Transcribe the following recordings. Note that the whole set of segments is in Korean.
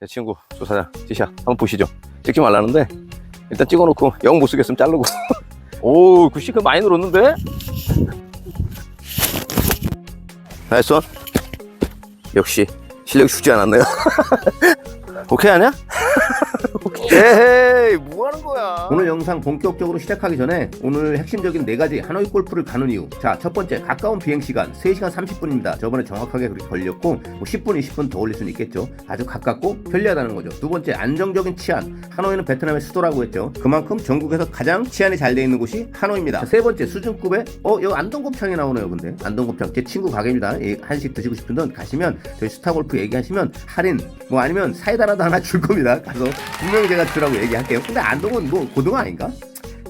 제 친구 조사장 티샷 한번 보시죠. 찍지 말라는데 일단 찍어놓고 영 못 쓰겠으면 자르고. 오, 그 시크 많이 늘었는데? 나이스 원. 역시 실력이 죽지 않았네요. 오케이 하냐? 에헤이 뭐 하는 거야 오늘 영상 본격적으로 시작하기 전에 오늘 핵심적인 네 가지 하노이 골프를 가는 이유. 자, 첫 번째 가까운 비행 시간 3시간 30분입니다. 저번에 정확하게 그렇게 걸렸고 뭐 10분, 20분 더 올릴 수는 있겠죠. 아주 가깝고 편리하다는 거죠. 두 번째 안정적인 치안. 하노이는 베트남의 수도라고 했죠. 그만큼 전국에서 가장 치안이 잘 돼 있는 곳이 하노이입니다. 자, 세 번째 수준급의 어, 여기 안동곱창이 나오네요. 근데 안동곱창 제 친구 가게입니다. 예, 한식 드시고 싶은 분 가시면 저희 스타골프 얘기하시면 할인 뭐 아니면 사이다라도 하나 줄 겁니다. 가서 분명히 제가 주라고 얘기할게요. 근데 안동은 뭐 고등어 아닌가?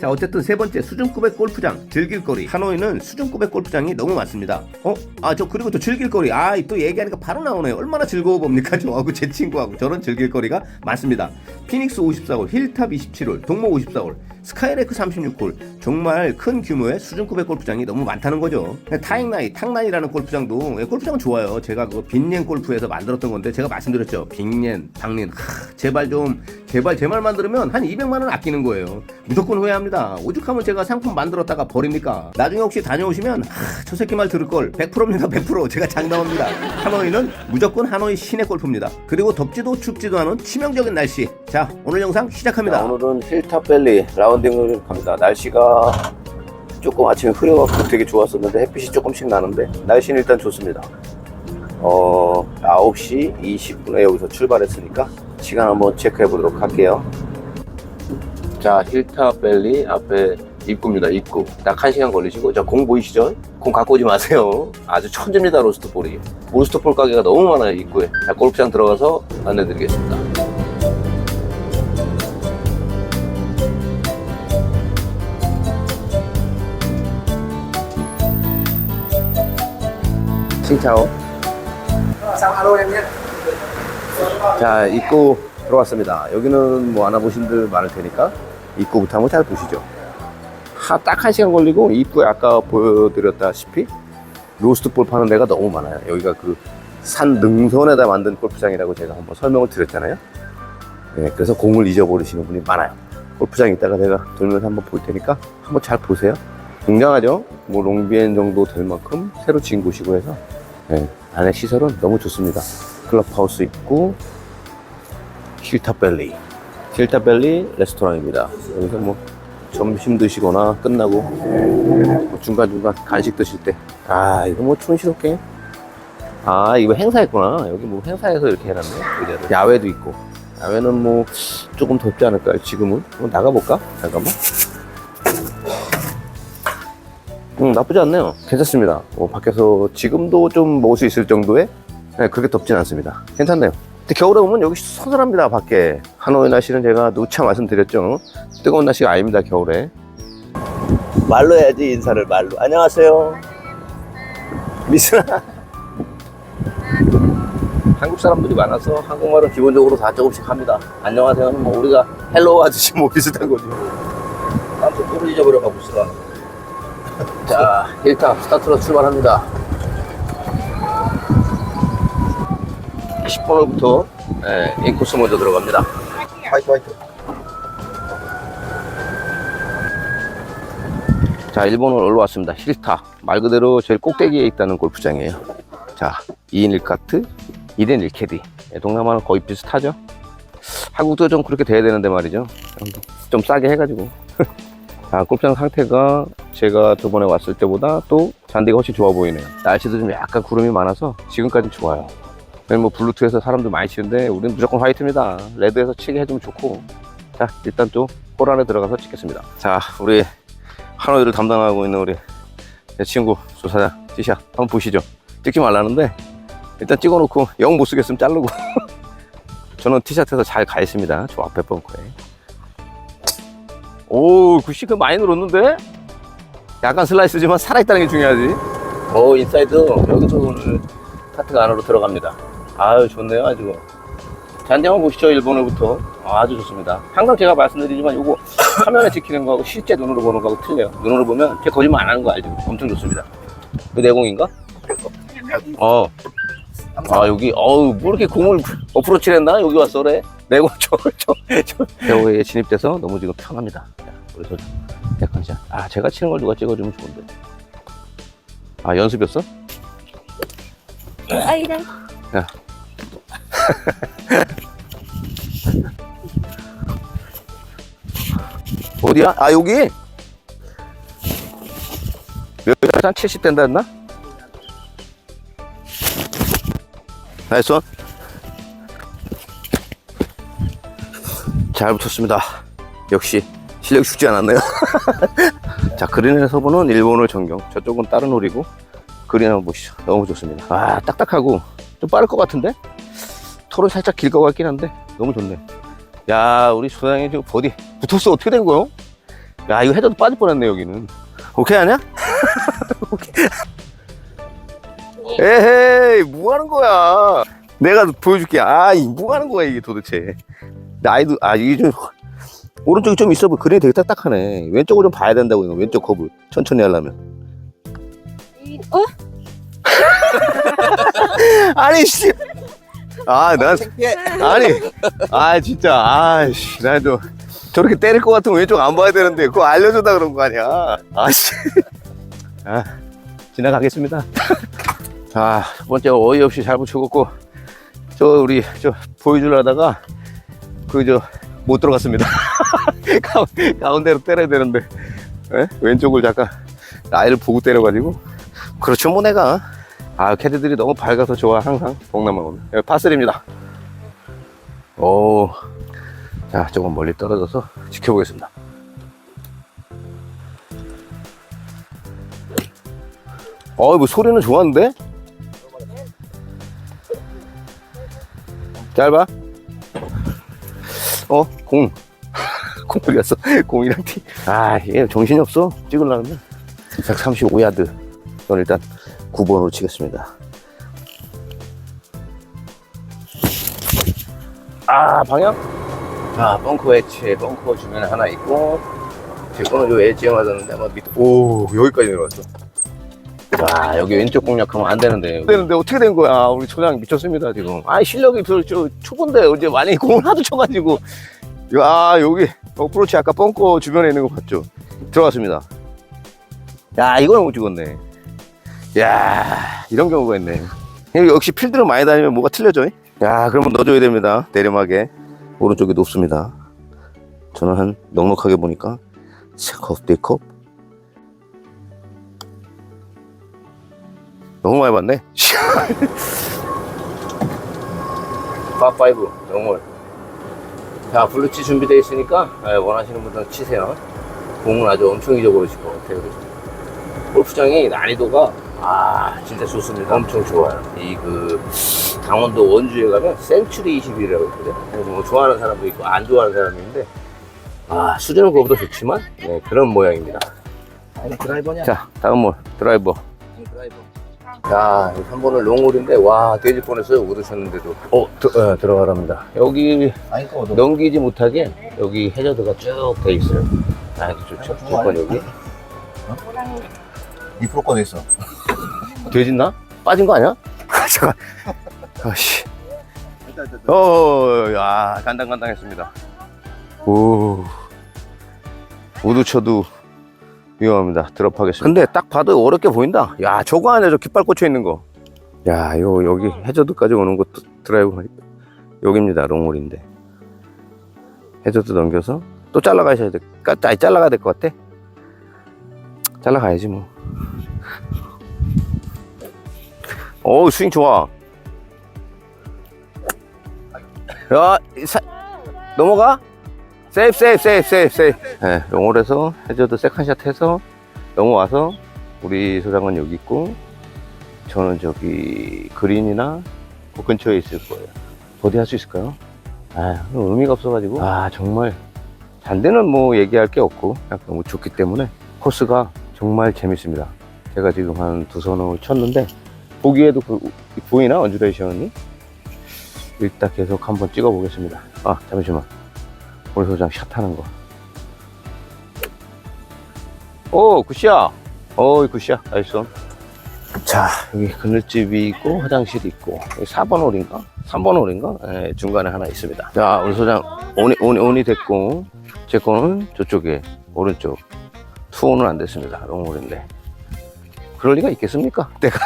자 어쨌든 세 번째 수준급의 골프장 즐길거리. 하노이는 수준급의 골프장이 너무 많습니다. 어? 아 저 그리고 또 즐길거리. 아 또 얘기하니까 바로 나오네요. 얼마나 즐거워 봅니까 저하고 제 친구하고. 저런 즐길거리가 많습니다. 피닉스 54홀 힐탑 27홀 동모 54홀 스카이레크 36홀 정말 큰 규모의 수준급의 골프장이 너무 많다는 거죠. 타익나이 탕나이라는 골프장도 예, 골프장은 좋아요. 제가 그 빈옌 골프에서 만들었던 건데 제가 말씀드렸죠. 빈옌 박린 하, 제발 좀 제발 제 말만 들으면 한 200만 원 아끼는 거예요. 무조건 후회합니다. 오죽하면 제가 상품 만들었다가 버립니까? 나중에 혹시 다녀오시면 하, 저 새끼 말 들을 걸. 100%입니다 100% 제가 장담합니다. 하노이는 무조건 하노이 시내 골프입니다. 그리고 덥지도 춥지도 않은 치명적인 날씨 자 오늘 영상 시작합니다 자, 오늘은 힐탑밸리 라운딩을 갑니다. 날씨가 조금 아침에 흐려갖고 되게 좋았었는데 햇빛이 조금씩 나는데 날씨는 일단 좋습니다. 어, 9시 20분에 여기서 출발했으니까 시간 한번 체크해 보도록 할게요. 자, 힐탑밸리 앞에 입구입니다. 입구. 딱 1시간 걸리시고 자, 공 보이시죠? 공 갖고 오지 마세요. 아주 천재입니다. 로스트볼이. 로스트볼 가게가 너무 많아요. 입구에. 자, 골프장 들어가서 안내 드리겠습니다. 칭차오. 자, 입구 들어왔습니다. 여기는 뭐 알아보신 분들 많을 테니까 입구부터 한번 잘 보시죠. 하, 딱한 시간 걸리고 입구에 아까 보여드렸다시피 로스트볼 파는 데가 너무 많아요. 여기가 그 산 능선에다 만든 골프장이라고 제가 한번 설명을 드렸잖아요. 네, 그래서 공을 잊어버리시는 분이 많아요. 골프장 있다가 제가 돌면서 한번 볼 테니까 한번 잘 보세요. 굉장하죠? 뭐 롱비엔 정도 될 만큼 새로 지은 곳이고 해서 네, 안에 시설은 너무 좋습니다. 클럽하우스 있고 힐탑밸리 힐탑밸리 레스토랑입니다. 여기서 뭐 점심 드시거나 끝나고 뭐 중간중간 간식 드실 때 아 이거 뭐 촌스럽게 아 이거 행사했구나 여기 뭐 행사해서 이렇게 해놨네 의자를. 야외도 있고 야외는 뭐 조금 덥지 않을까요 지금은 한번 나가볼까 잠깐만 음, 나쁘지 않네요. 괜찮습니다. 뭐, 밖에서 지금도 좀 먹을 수 있을 정도의 네, 그렇게 덥진 않습니다. 괜찮네요. 근데 겨울에 오면 여기 서늘합니다, 밖에. 하노이 날씨는 제가 누차 말씀드렸죠. 뜨거운 날씨가 아닙니다, 겨울에. 말로 해야지, 인사를 말로. 안녕하세요. 미스나. 한국 사람들이 많아서 한국말은 기본적으로 다 조금씩 합니다. 안녕하세요는 뭐 우리가 헬로우 아저씨 뭐 비슷한 거죠. 아무튼 꿀을 잊어버려 가고 있어. 자, 일단 스타트로 출발합니다. 10번부터 네, 인코스 먼저 들어갑니다. 화이트 화이트. 자, 1번은 올라왔습니다. 힐타. 말 그대로 제일 꼭대기에 있다는 골프장이에요. 자, 2인 1카트, 2대 1캐디. 예, 동남아는 거의 비슷하죠? 한국도 좀 그렇게 돼야 되는데 말이죠. 좀 싸게 해가지고. 자, 골프장 상태가 제가 저번에 왔을 때보다 또 잔디가 훨씬 좋아 보이네요. 날씨도 좀 약간 구름이 많아서 지금까지 좋아요. 뭐 블루투에서 사람들 많이 치는데 우리는 무조건 화이트입니다. 레드에서 치게 해주면 좋고. 자, 일단 또홀 안에 들어가서 찍겠습니다. 자, 우리 하노이를 담당하고 있는 우리 내 친구 조사장 티샷 한번 보시죠. 찍지 말라는데 일단 찍어놓고 영 못 쓰겠으면 자르고 저는 티샷에서 잘 가 있습니다. 저 앞에 벙커에. 오, 그 시크 많이 늘었는데? 약간 슬라이스지만 살아있다는 게 중요하지. 오, 인사이드. 여기서 오늘 카트가 안으로 들어갑니다. 아유, 좋네요, 아주. 잔디 한번 보시죠, 일본어부터. 아, 아주 좋습니다. 항상 제가 말씀드리지만 이거 화면에 찍히는 거하고 실제 눈으로 보는 거하고 틀려요. 눈으로 보면 제가 거짓말 안 하는 거 알죠? 엄청 좋습니다. 그 내공인가? 어. 아 여기 어우 뭐 이렇게 공을 어프로치를 했나 여기 와서 그래 내고 저저 배우에 진입돼서 너무 지금 편합니다 자, 그래서 진짜 아 제가 치는 걸 누가 찍어주면 좋은데 아 연습이었어? 아, 이런. 어디야? 아 여기 몇한 70 된다 했나? 나이스 잘 붙였습니다 역시 실력 죽지 않았네요? 자 그린에서 보는 일본어 전경 저쪽은 다른 홀이고 그린 한번 보시죠. 너무 좋습니다. 아 딱딱하고 좀 빠를 것 같은데? 털은 살짝 길 것 같긴 한데 너무 좋네. 야 우리 소장이 지금 버디 붙었어. 어떻게 된 거요? 야 이거 헤드도 빠질 뻔 했네 여기는. 오케이 아니야? 오케이. 에헤이 뭐 하는 거야? 내가 보여줄게. 아 이 뭐 하는 거야 이게 도대체? 나이도 아 이게 좀 오른쪽이 좀 있어 보여 그린이 되게 딱딱하네 왼쪽을 좀 봐야 된다고 이거 왼쪽 커브 천천히 하려면 이- 어? 아니 씨. 아, 난 아니. 아, 진짜. 아, 씨. 나도 저렇게 때릴 것 같으면 왼쪽 안 봐야 되는데 그거 알려준다 그런 거 아니야. 아, 씨. 아, 지나가겠습니다. 아, 첫 번째 어이없이 잘 붙여갖고 저 우리 저 보여주려다가 그 저 못 들어갔습니다. 가- 가운데로 때려야 되는데. 예? 왼쪽을 잠깐 나이를 보고 때려가지고. 그렇죠 뭐 내가. 아 캐디들이 너무 밝아서 좋아 항상. 동남아 오면. 여기 파슬입니다. 오자 조금 멀리 떨어져서 지켜보겠습니다. 어뭐 소리는 좋았는데? 짧아 어 공 공 어디 갔어 공이랑 티 아 얘 정신이 없어 찍으려면 135야드 저는 일단 9번으로 치겠습니다. 아, 방향? 아, 벙커 엣지, 벙커 주변에 하나 있고, 제 거는 요 엣지에 맞았는데, 아마 밑, 오, 여기까지 내려왔어. 와, 여기 왼쪽 공략하면 안 되는데. 되는데, 어떻게 된 거야? 우리 초장 미쳤습니다, 지금. 아, 실력이 저, 저, 초보인데, 어제 많이 공을 하도 쳐가지고. 아, 여기, 어프로치 아까 벙커 주변에 있는 거 봤죠? 들어갔습니다. 야, 이거는 못 찍었네. 야 이런 경우가 있네. 역시 필드를 많이 다니면 뭐가 틀려져. 야, 그러면 넣어줘야 됩니다. 내리막에. 오른쪽이 높습니다. 저는 한 넉넉하게 보니까 세컵, 네컵. 너무 많이 봤네. 파5 영월. 자, 블루치 준비되어 있으니까 예, 원하시는 분들은 치세요. 공은 아주 엄청 잊어버리실 것 같아요. 골프장이 난이도가 아 진짜 좋습니다. 엄청 좋아요. 이 그 강원도 원주에 가면 센츄리 21이라고 있거든요. 그래서 뭐 좋아하는 사람도 있고 안 좋아하는 사람도 있는데 아 수준은 그거보다 좋지만 네, 그런 모양입니다. 아니 드라이버냐? 자 다음. 아니 드라이버. 자 3번은 롱홀인데 와 돼지 뻔했어요 오르셨는데도 어, 드, 어 들어가랍니다. 여기 넘기지 못하게 여기 해저드가 쭉 돼 있어요. 아주 좋죠. 조건 여기 호랑이. 2% 꺼내 있어. 돼지나? 빠진 거 아니야? 잠깐. 아씨. 어, 야, 간당간당했습니다. 오. 우두 쳐도 위험합니다. 드롭하겠습니다. 근데 딱 봐도 어렵게 보인다. 야, 저거 안에 저 깃발 꽂혀 있는 거. 야, 이거 여기 해저드까지 오는 것도 드라이브 여기입니다. 롱홀인데. 해저드 넘겨서 또 잘라가셔야 돼. 까- 아니, 잘라가야 될 것 같아. 잘라가야지 뭐. 오 스윙 좋아. 야 사, 넘어가? 세이프 세이프 세이프 세이프 세이프. 네, 영월에서 해저드 세컨샷 해서 넘어와서 우리 소장은 여기 있고 저는 저기 그린이나 그 근처에 있을 거예요. 어디 할 수 있을까요? 아 의미가 없어가지고 아 정말 잔대는 뭐 얘기할 게 없고 그냥 너무 좋기 때문에 코스가 정말 재밌습니다. 제가 지금 한 두 선을 쳤는데 보기에도 그, 보이나 언주레이션이 일단 계속 한번 찍어 보겠습니다 아 잠시만 우리 소장 샷 하는 거 오 굿샷 어이 굿샷 나이스 자, 여기 그늘집이 있고, 화장실이 있고, 여기 4번 홀인가? 3번 홀인가? 예, 중간에 하나 있습니다. 자, 우리 소장, 온이, 온이, 온이 됐고, 제 거는 저쪽에, 오른쪽. 투혼은 안 됐습니다. 롱홀인데. 그럴 리가 있겠습니까? 내가.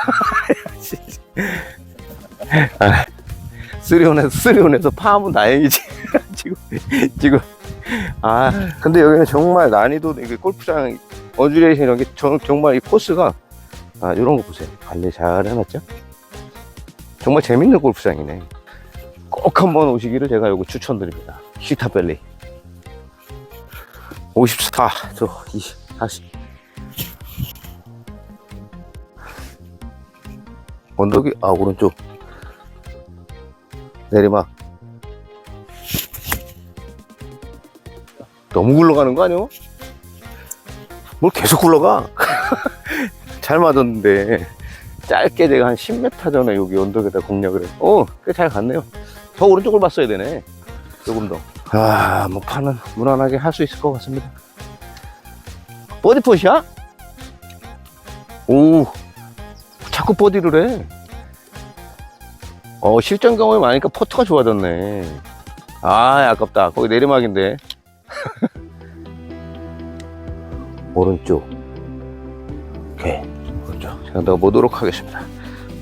아, 쓰리온에서, 쓰리온에서 파하면 다행이지. 지금, 지금. 아, 근데 여기는 정말 난이도, 이게 골프장, 어드레이션 이런 게 정, 정말 이 코스가 아, 이런 거 보세요. 관리 잘 해놨죠? 정말 재밌는 골프장이네. 꼭 한번 오시기를 제가 요거 추천드립니다. 시타밸리. 54, 저 20, 40. 언덕이, 아, 오른쪽. 내리막. 너무 굴러가는 거 아니야? 뭘 계속 굴러가? 잘 맞았는데 짧게 제가 한 10m 전에 여기 언덕에다 공략을 했 어, 꽤잘 갔네요. 더 오른쪽을 봤어야 되네. 조금 더. 아, 뭐 파는 무난하게 할 수 있을 것 같습니다. 버디포샷? 오, 자꾸 버디를 해. 어, 실전 경험이 많으니까 퍼트가 좋아졌네. 아, 아깝다. 거기 내리막인데. 오른쪽. 오케이. 오른쪽. 제가 넣어보도록 하겠습니다.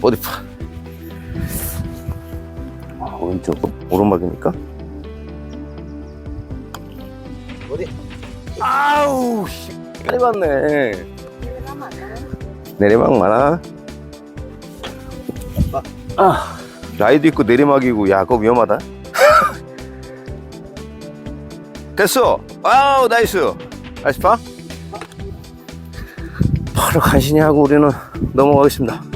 버디파. 아, 오른쪽. 오른막이니까. 어디? 아우, 씨. 빨리 봤네. 내리막 많아. 아, 라이도 있고 내리막이고, 야, 그거 위험하다. 됐어. 아우, 나이스. 나이스 파. 바로 간신히 하고 우리는 넘어가겠습니다.